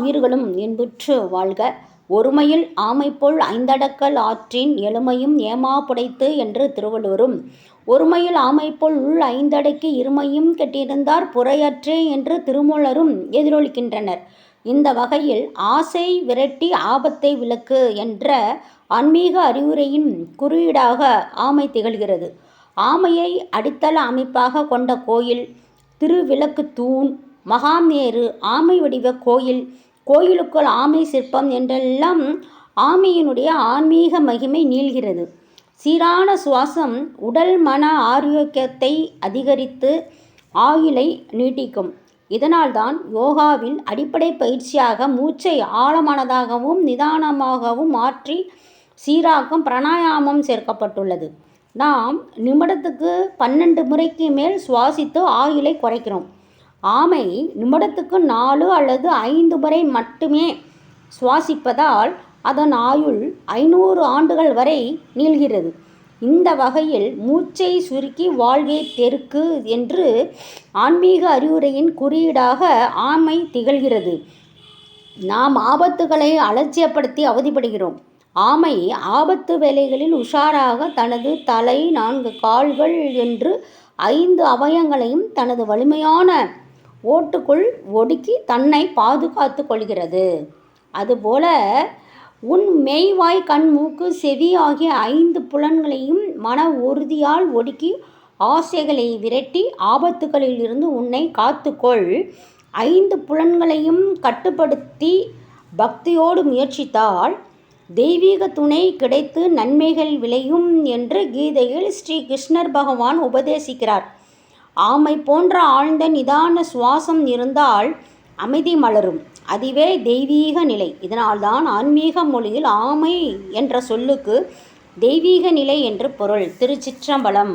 உயிர்களும் இன்புற்று வாழ்க. ஒருமையில் ஆமைப்போல் ஐந்தடக்கல் ஆற்றின் எளுமையும் ஏமா புடைத்து என்று திருவள்ளுவரும், ஒருமையில் ஆமைப்போல் உள் ஐந்தடக்கி இருமையும் கெட்டிருந்தார் புறையற்றே என்று திருமூலரும் எதிரொலிக்கின்றனர். இந்த வகையில் ஆசை விரட்டி ஆபத்தை விளக்கு என்ற ஆன்மீக அறிவுரையின் குறியீடாக ஆமை திகழ்கிறது. ஆமையை அடித்தள அமைப்பாகக் கொண்ட கோயில் திருவிளக்கு தூண் மகாமேரு, ஆமை வடிவ கோயில், கோயிலுக்குள் ஆமை சிற்பம் என்றெல்லாம் ஆமையினுடைய ஆன்மீக மகிமை நீள்கிறது. சீரான சுவாசம் உடல் மன ஆரோக்கியத்தை அதிகரித்து ஆயுளை நீட்டிக்கும். இதனால்தான் யோகாவில் அடிப்படை பயிற்சியாக மூச்சை ஆழமானதாகவும் நிதானமாகவும் மாற்றி சீராக்கும் பிராணாயாமம் சேர்க்கப்பட்டுள்ளது. நாம் நிமிடத்துக்கு பன்னெண்டு முறைக்கு மேல் சுவாசித்து ஆயுளை குறைக்கிறோம். ஆமை நிமிடத்துக்கு நாலு அல்லது ஐந்து முறை மட்டுமே சுவாசிப்பதால் அதன் ஆயுள் ஐநூறு ஆண்டுகள் வரை நீள்கிறது. இந்த வகையில் மூச்சை சுருக்கி வாழ்வே தெருக்கு என்று ஆன்மீக அறிவுரையின் குறியீடாக ஆமை திகழ்கிறது. நாம் ஆபத்துகளை அலட்சியப்படுத்தி அவதிப்படுகிறோம். ஆமை ஆபத்து வேலைகளில் உஷாராக தனது தலை, நான்கு கால்கள் என்று ஐந்து அவயங்களையும் தனது வலிமையான ஓட்டுக்குள் ஒடுக்கி தன்னை பாதுகாத்து கொள்கிறது. அதுபோல உன் மெய்வாய் கண், மூக்கு, செவி ஆகிய ஐந்து புலன்களையும் மன உறுதியால் ஒடுக்கி ஆசைகளை விரட்டி ஆபத்துகளில் இருந்து உன்னை காத்துக்கொள் ஐந்து புலன்களையும் கட்டுப்படுத்தி பக்தியோடு முயற்சித்தால் தெய்வீக துணை கிடைத்து நன்மைகள் விளையும் என்று கீதையில் ஸ்ரீ கிருஷ்ணர் பகவான் உபதேசிக்கிறார். ஆமை போன்ற ஆழ்ந்த நிதான சுவாசம் இருந்தால் அமைதி மலரும். அதுவே தெய்வீக நிலை. இதனால்தான் ஆன்மீக மொழியில் ஆமை என்ற சொல்லுக்கு தெய்வீக நிலை என்று பொருள். திருச்சிற்றம்பலம்.